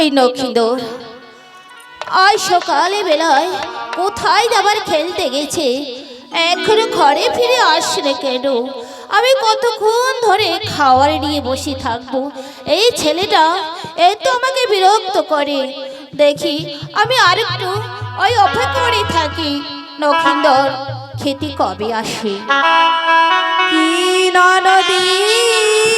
এই নক্ষিন্দর আজ সকালে বেলায় কোথায় যাবার খেলতে গেছে? এখনও ঘরে ফিরে আসলে কেন? আমি কতক্ষণ ধরে খাওয়ার নিয়ে বসে থাকব? এই ছেলেটা এত আমাকে বিরক্ত করে। দেখি আমি আরেকটু ওই অপেক্ষা করে থাকি। নখিন্দর, খেতে কবে আসে? কি নদী?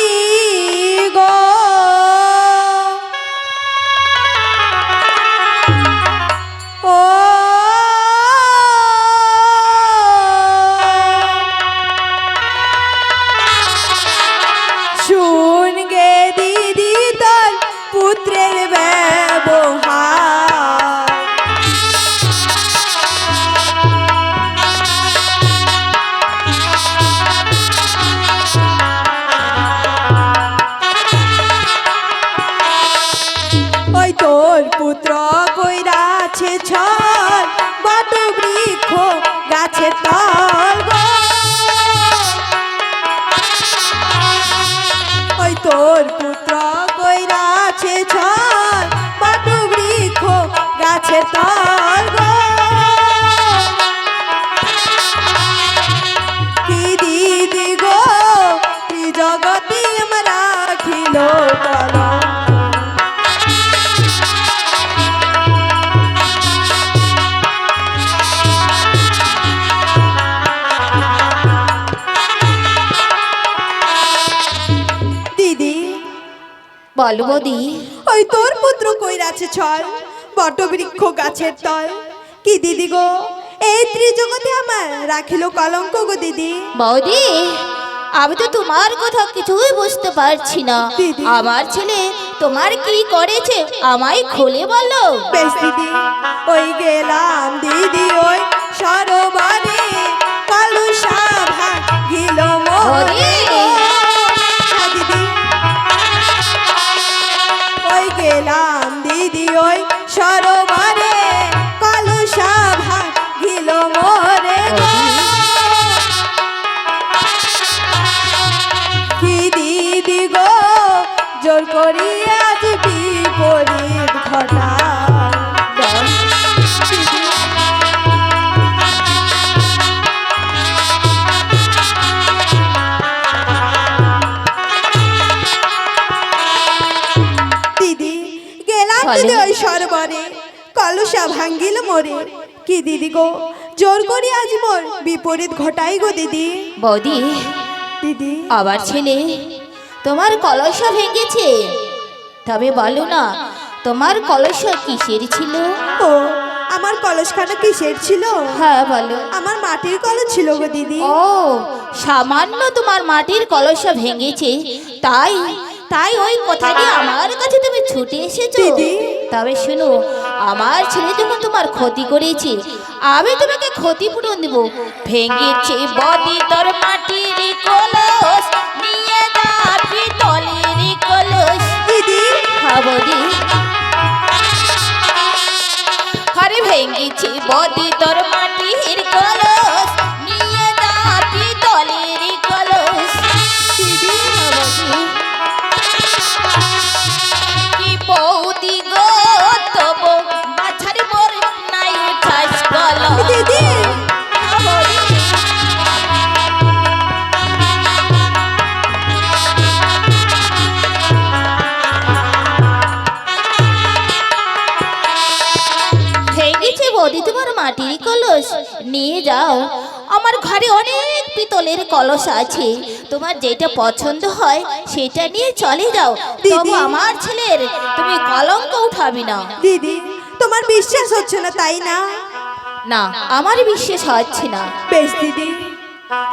বলো বৌদি ওই তোর পুত্র কইরাছে ছল বটবৃক্ষ গাছের তল। কি দিদি গো এই ত্রিজগতে আমার রাখিল কলঙ্ক গো দিদি। বৌদি আমি তো তোমার কথা কিছুই বুঝতে পারছি না। আমার ছেলে তোমার কি করেছে আমায় খুলে বলো। বেশ দিদি। কলসা ভাঙ্গিল মোরে। কি দিদি গো? জোর করি আজ মোর বিপরীত ঘটাই গো দিদি। বৌদি দিদি। আবার ছেলে তোমার কলসা ভেঙেছে। তবে বলো না তোমার কলসা কিসের ছিল? ও আমার কলসখানা কিসের ছিল? হ্যাঁ বলো। আমার মাটির কলস ছিল গো দিদি। ও সামান্য তোমার মাটির কলসা ভেঙেছে তাই তাই ওই কথাটি আমার কাছে তুমি ছুটে এসেছ। তবে শুনো আমার ছেলে যখন তোমার ক্ষতি করেছে আমি তোমাকে ক্ষতিপূরণ দেব। ভেঙেছে বদি তোর মাটির কলস নিয়ে যা পিতলের কলস। দিদি। হ্যাঁ বদি আরে ভেঙেছে বদি তোর মাটির কলস পিতলের কলস আছে। তোমার যেটা পছন্দ হয় সেটা নিয়ে চলে যাও। তবু আমার ছেলের তুমি কলঙ্ক উঠাবি না। দিদি তোমার বিশ্বাস হচ্ছে না তাই না? না আমার বিশ্বাস হচ্ছে না। বেশ দিদি।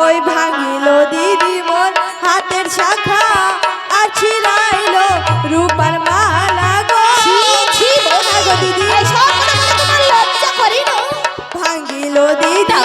ওই ভাঙিল দিদি মোর হাতের শাখা আর ছিড়াইলো রূপার মালা গো। দিদি? ভাঙিল দিদি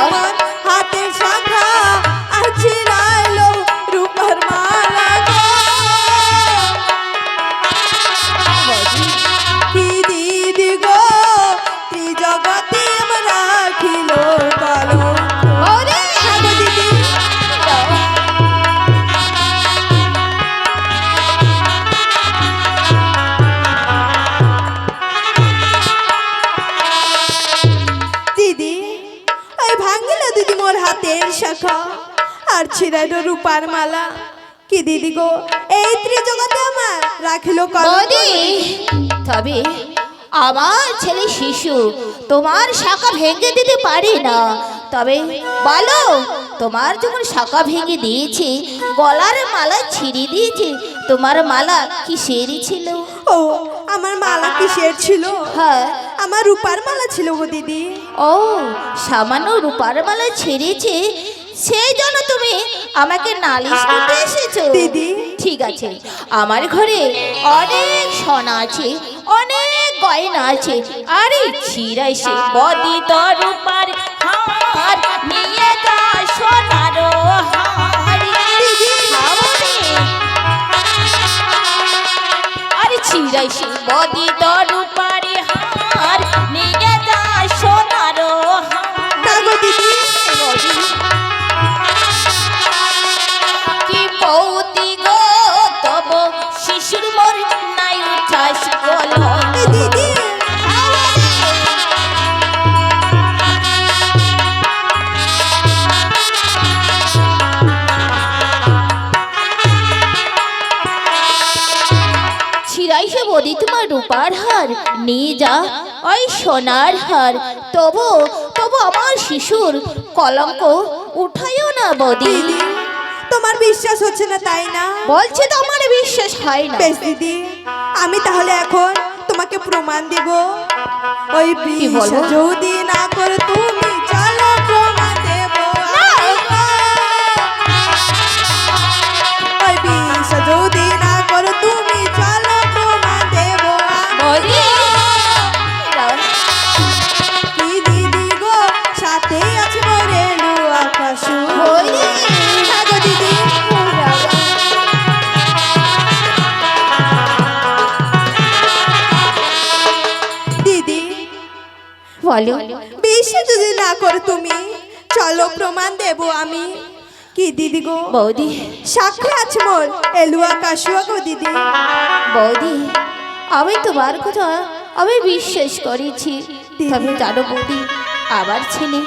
ছিড়াইল রূপার মালা। কি দিদি গো এই ত্রিজগতে আমার রাখিল বৌদি তবে আমার ছেলে শিশু তোমার শাখা ভেঙে দিতে পারি না। তবে বলো তোমার যখন শাখা ভেঙে দিয়েছে গলার মালা ছিঁড়ে দিয়েছে তোমার মালা কিসের ছিল? ও আমার মালা কিসের ছিল? হ্যাঁ। আমার রূপার মালা ছিল গো দিদি। ও সামান্য রূপার মালা ছেড়েছে সেই জন্য তুমি আমাকে নালিশ করতে এসেছ। দিদি। ঠিক আছে আমার ঘরে অনেক সোনা আছে অনেক গয়না আছে আরে ছিড়াই সে বদি তোর রূপার হার নিয়ে যা সোনার আরে ছিড়াই সে বদি তোর রূপার হার রূপার হার নিয়ে যা। ওই সোনার হার। তবু তবু আমার শিশুর কলঙ্ক উঠাইও না বদি। তোমার বিশ্বাস হচ্ছে না তাই না? বলছে তো আমার বিশ্বাস হয় না। বেশ দিদি আমি তাহলে এখন তোমাকে প্রমাণ দিব। ওই বিশ্বাস যদি না করে তুমি বলো বেশি যদি না করো তুমি চলো প্রমাণ দেব আমি। কি দিদি গো? বৌদি। সাক্ষী আছে মোর এলুয়া কাশুয়া গো দিদি। বৌদি আমি তোমার কথা আমি বিশ্বাস করেছি। তবে জানো বৌদি আবার ছেলে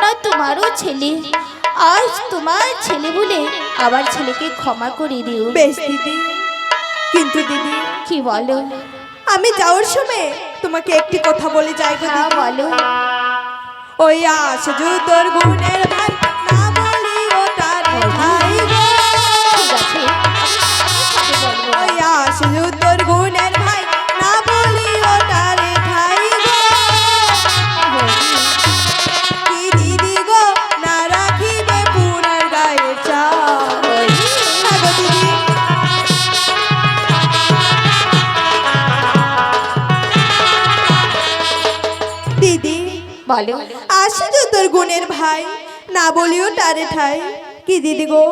না তোমারও ছেলে। আজ তোমার ছেলে বলে আবার ছেলেকে ক্ষমা করে দিও। বেশ দিদি। কিন্তু দিদি কি বলো? আমি যাওয়ার সময় তোমাকে একটি কথা বলে যাই হ্যাঁ বলো। ওই আস তোর গুণের তো তোর গুণের ভাই? না বলিও তারে ঠাই। কি দিদি গো?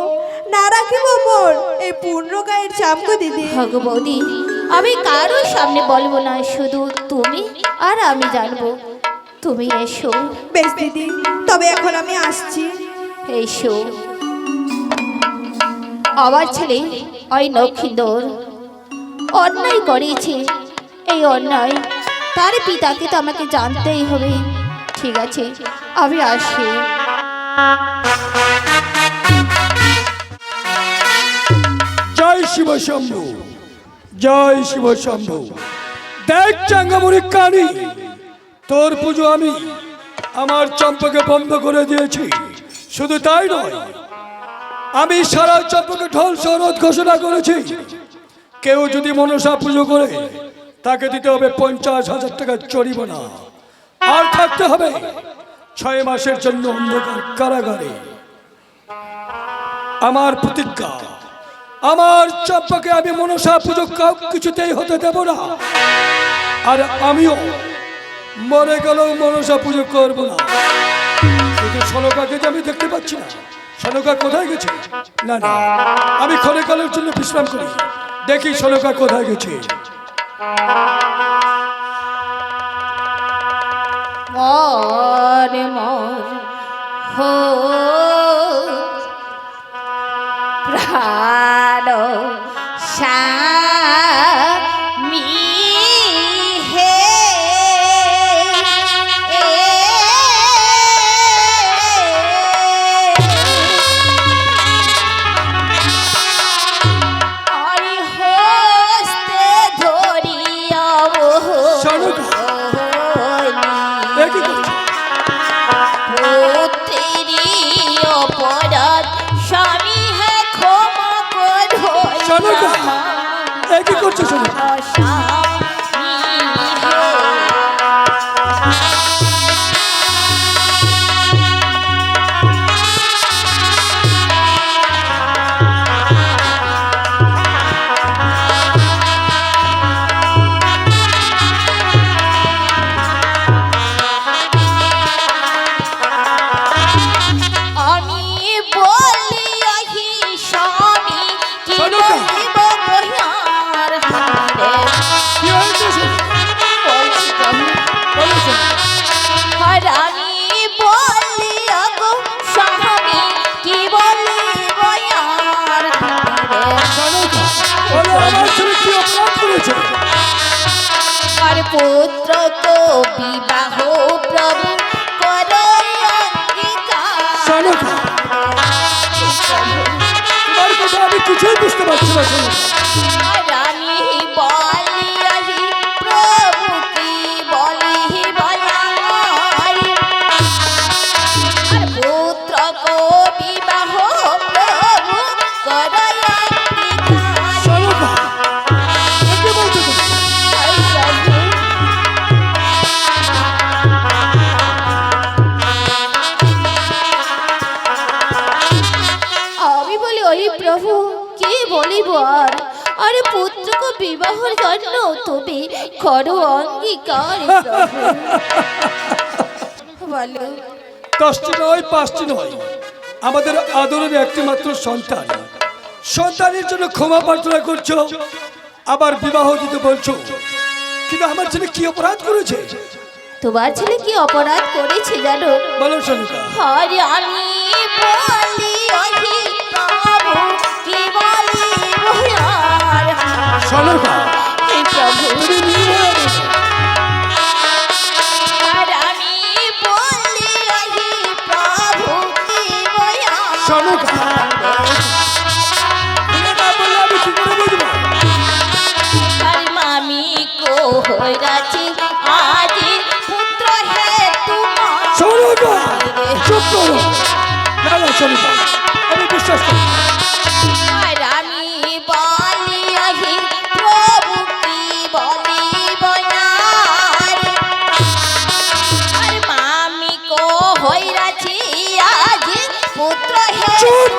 না রাখিব মোর এই পূর্ণ গায়ের চামকো দিদি। ভগ বৌদি আমি কারও সামনে বলব না শুধু তুমি আর আমি জানব। তুমি এসো। বেশ দিদি তবে এখন আমি আসছি। এসো। আমার ছেলে ওই নক্ষিন্দর অন্যায় করেছে। এই অন্যায় তার পিতাকে তো আমাকে জানতেই হবে। ঠিক আছে, আমি আসি। জয় শিব শম্ভু, জয় শিব শম্ভু। দেখ চাঙ্গামুড়ি কানি, তোর পুজো আমি আমার চম্পকে বন্ধ করে দিয়েছি। শুধু তাই নয়, আমি সারা চম্পকে ঢোল শরৎ ঘোষণা করেছি। কেউ যদি মনসা পুজো করে, তাকে দিতে হবে পঞ্চাশ হাজার টাকা চড়িবনা আর থাকতে হবে। ছয় মাসের জন্য অন্ধকার কারাগারে। আমার প্রতিজ্ঞা, আমার চম্পাকে আমি মনসা পুজো কিছুতেই হতে দেব না। আর আমিও মরে গেলেও মনসা পুজো করব না। কিন্তু সনকাকে যে আমি দেখতে পাচ্ছি না, সনকা কোথায় গেছে? না না, আমি ক্ষণকালের জন্য বিশ্রাম করি। দেখি সনকা কোথায় গেছে। মর মর হো প্রাণ স্বামী সনকা এ কি কিছুই বুঝতে পারছি না। করো অঙ্গীকার বলো দশটি নয় পাঁচটি নয়। আমাদের আদরের একটি মাত্র সন্তান। সন্তানের জন্য ক্ষমা প্রার্থনা করছ আবার বিবাহ দিতে বলছো। কিন্তু আমার ছেলে কি অপরাধ করেছে? তোমার ছেলে কি অপরাধ করেছে জানো? বলো সনিকা আরে আমি বলি সনিকা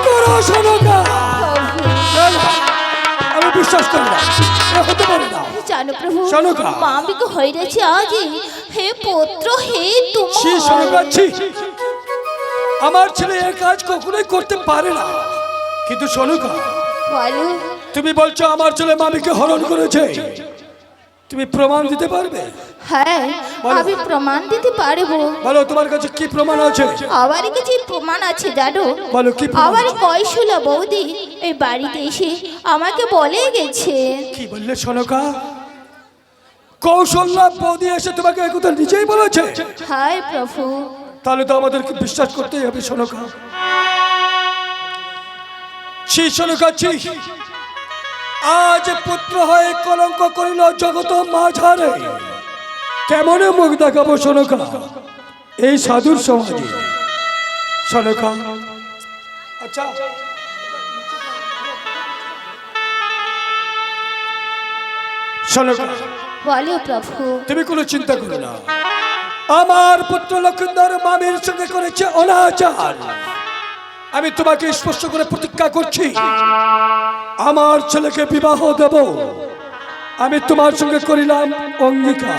করো। সনিকা প্রভু না। না আমি বিশ্বাস করি না। হতে পারে না। জানো প্রভু শোনকা। মামি কো হইরাছি আজি হে পুত্র হে ছি। আমার ছেলে এ কাজ কখনোই করতে পারে না। কিন্তু সনুকা বলো। তুমি বলছো আমার ছেলে মামিকে হরণ করেছে। তুমি প্রমাণ দিতে পারবে? হ্যাঁ বলো। আমি প্রমাণ দিতে পারব। বলো তোমার কাছে কি প্রমাণ আছে? আমার কাছে প্রমাণ আছে জানো। বলো কি প্রমাণ? আমার? কয়শুলা বৌদি এই বাড়িতে এসে আমাকে বলে গেছে। কি বললে সনকা কৌশল্যা বৌদি এসে তোমাকে একথা নিজেই বলেছে? হায় প্রভু। তাহলে তো আমাদেরকে বিশ্বাস করতেই হবে সনকা সেই সনকা ছি। আজ পুত্র হয়ে কলঙ্ক করিল জগত মাঝারে। কেমনে মুখ দেখাবো সনকা এই সাধুর সমাজে। সনকা আচ্ছা। সনকা বলো প্রভু। তুমি কোনো চিন্তা করো না। আমার পুত্র লক্ষিন্দর মামির সঙ্গে করেছে অনাচার। আমি তোমাকে স্পষ্ট করে প্রতিজ্ঞা করছি আমার ছেলেকে বিবাহ দেব। আমি তোমার সঙ্গে করিলাম অঙ্গীকার।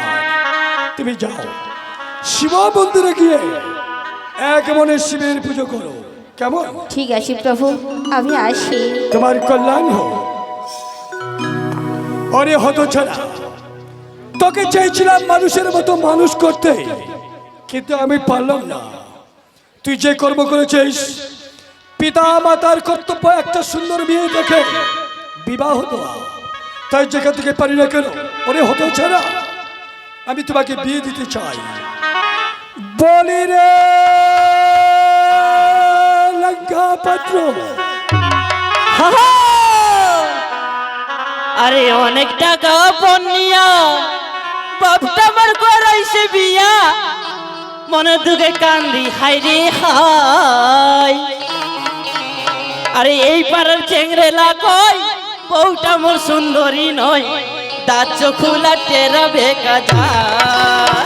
তুমি যাও শিব মন্দিরে গিয়ে এক মনে শিবের পুজো করো। কেমন? ঠিক আছে প্রভু আমি আসি। তোমার কল্যাণ হোক। অরে হত ছাড়া তোকে চেয়েছিলাম মানুষের মতো মানুষ করতে। কিন্তু আমি পারলাম না। তুই যে কর্ম করেছিস, পিতা মাতার কর্তব্য একটা সুন্দর মেয়ে দেখে বিবাহ দেওয়া। তাই যেখান থেকে পারি না কেন, ওরে হত ছাড়া আমি তোমাকে বিয়ে দিতে চাই। বলি রে লঙ্কা পাত্র। আরে অনেক টাকা পনিয়া বাপটা আমার করাইছে বিয়া। মনে দুঃখে কান্দি হাই রে হাই আরে এই পাড়ার চেংরেলা কই বউটা মোর সুন্দরী নয়। দাঁত চোখুলা টেরা বেকা যায়।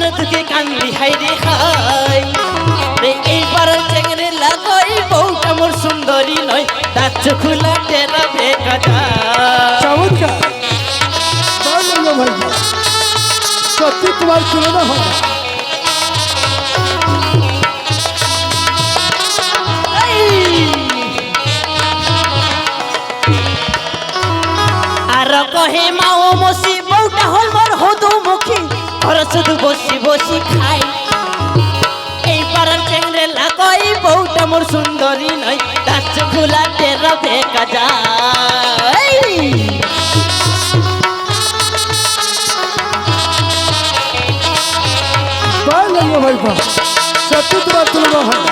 মনে দুঃখে কান্দি হাই রে হাই রে এইবার চেংরে লাগাই বউটা মোর সুন্দরী নয় দাঁত খোলা টেরা বেকা যায় চমৎকার। সত্যি তোমার তুলনা হয়। আর কহে ঘর শুধু বসি বসি খাই। এই পাড়ার চেংড়ে লাগাই বউটা মোর সুন্দরী নয় দাঁত ফুলা টেরা বেকা যায় ভাই সত্যি তোমার তুলনা হয়।